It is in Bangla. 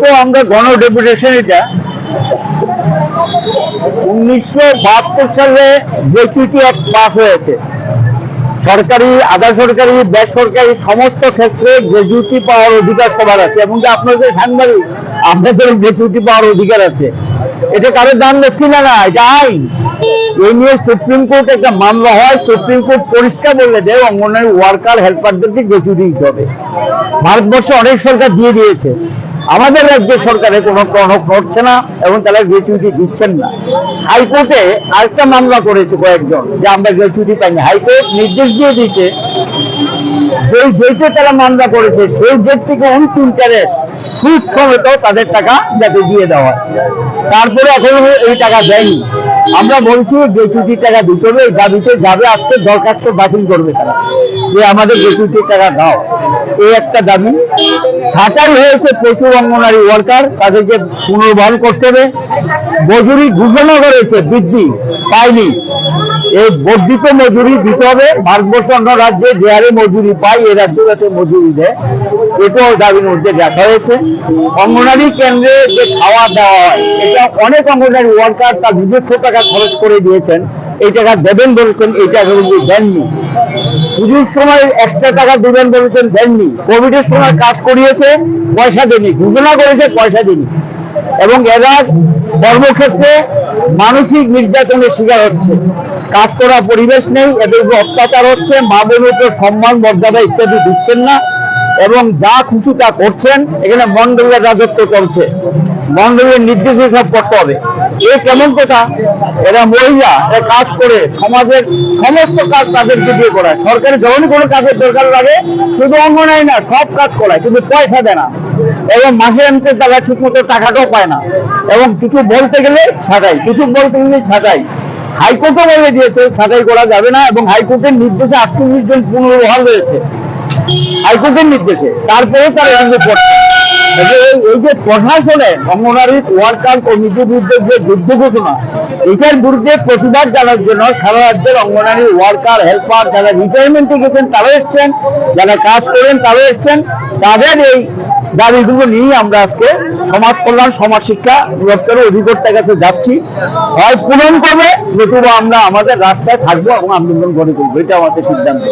তো আমরা গণ ডেপুটেশন এটা। উনিশশো বাহাত্তর সালে গ্র্যাচুইটি অ্যাক্ট পাস হয়েছে। সরকারি, আধা সরকারি, বেসরকারি সমস্ত ক্ষেত্রে গ্র্যাচুইটি পাওয়ার অধিকার সবার আছে। এবং আপনাদের সাংবাদিক আপনাদের গ্র্যাচুইটি পাওয়ার অধিকার আছে। এটা কারোর দাম লক্ষ্মী না না এটা আইন। এই নিয়ে সুপ্রিম কোর্ট একটা মামলা হয়, সুপ্রিম কোর্ট পরিষ্কার বলে দেয়, অঙ্গনওয়াড়ি ওয়ার্কার হেল্পারদেরকে গ্র্যাচুইটি দিতে হবে। ভারতবর্ষে অনেক সরকার দিয়ে দিয়েছে। আমাদের রাজ্য সরকারে কোনো প্রণব ঘটছে না এবং তারা গ্র্যাচুইটি দিচ্ছেন না। হাইকোর্টে আরেকটা মামলা করেছে কয়েকজন যে আমরা গ্র্যাচুইটি পাইনি। হাইকোর্ট নির্দেশ দিয়ে দিয়েছে, যেই ডেটে তারা মামলা করেছে, সেই ডেট থেকে অন্তিম ইন্টারেস্ট সুদ সমেত তাদের টাকা যাতে দিয়ে দেওয়া তারপরে এখনও এই টাকা দেয়নি। আমরা বলছি গ্র্যাচুইটির টাকা দিতে হবে, এই দাবিতে যাবে, আজকে দরখাস্ত বাতিল করবে তারা। যে আমাদের গ্র্যাচুইটির টাকা দাও। এই একটা দাবি ছাঁটাই হয়েছে প্রচুর অঙ্গনারী ওয়ার্কার, তাদেরকে পুনর্বহাল করতে হবে। মজুরি ঘোষণা করেছে, বৃদ্ধি পায়নি। এই বর্ধিত মজুরি দিতে হবে। ভারতবর্ষ অন্য রাজ্যে যে হারে মজুরি পায়, এ রাজ্য যাতে মজুরি দেয়। এটাও দাবির মধ্যে দেখা হয়েছে। অঙ্গনারী কেন্দ্রে যে খাওয়া দাওয়া হয়, এটা অনেক অঙ্গনারী ওয়ার্কার তার নিজস্ব টাকা খরচ করে দিয়েছেন। এই টাকা দেবেন বলেছেন, এই টাকা কিন্তু দেননি। পুজোর সময় এক্সট্রা টাকা দিবেন বলেছেন দেননি। কোভিডের সময় কাজ করিয়েছে, পয়সা দেনি ঘোষণা করেছে, পয়সা দেনি এবং এরা কর্মক্ষেত্রে মানসিক নির্যাতনের শিকার হচ্ছে। কাজ করার পরিবেশ নেই, এদের উপর অত্যাচার হচ্ছে মা বোনের উপর সম্মান, মর্যাদা ইত্যাদি দিচ্ছেন না। এবং যা খুশি তা করছেন, এখানে মন্ডলের রাজত্ব চলছে। মন্ডলের নির্দেশে সব করতে হবে। এ কেমন কথা? এরা মহিলা, এরা কাজ করে, সমাজের সমস্ত কাজ তাদেরকে দিয়ে করায়। সরকারি যখনই কোনো কাজের দরকার লাগে, শুধু অঙ্গনাই না, সব কাজ করায়, কিন্তু পয়সা দেয় না। এবং মাসে আনতে তারা ঠিক মতো টাকাটাও পায় না। এবং কিছু বলতে গেলে ছাটাই, কিছু বলতে গেলে ছাটাই। হাইকোর্টও বলে দিয়েছে, ছাটাই করা যাবে না, এবং হাইকোর্টের নির্দেশে আটচল্লিশ জন পুনর্বহাল রয়েছে। হাইকোর্টের নির্দেশে। তারপরে তারা কিন্তু করছে এই যে- প্রশাসনে অঙ্গনারী ওয়ার্কার কমিটির বিরুদ্ধে যে যুদ্ধ ঘোষণা, এটার বিরুদ্ধে প্রতিবাদ জানার জন্য সারা রাজ্যের অঙ্গনারী ওয়ার্কার, হেল্পার যারা রিটায়ারমেন্টে গেছেন তারা এসছেন। যারা কাজ করেন তারা এসছেন। তাদের এই দাবিগুলো নিয়ে আমরা আজকে সমাজ কল্যাণ, সমাজ শিক্ষা দপ্তরের অধিকর্তার কাছে যাচ্ছি। হয় পূরণ করবে, নতুবা আমরা আমাদের রাস্তায় থাকব এবং আন্দোলন করে তুলবো। এটা আমাদের সিদ্ধান্ত।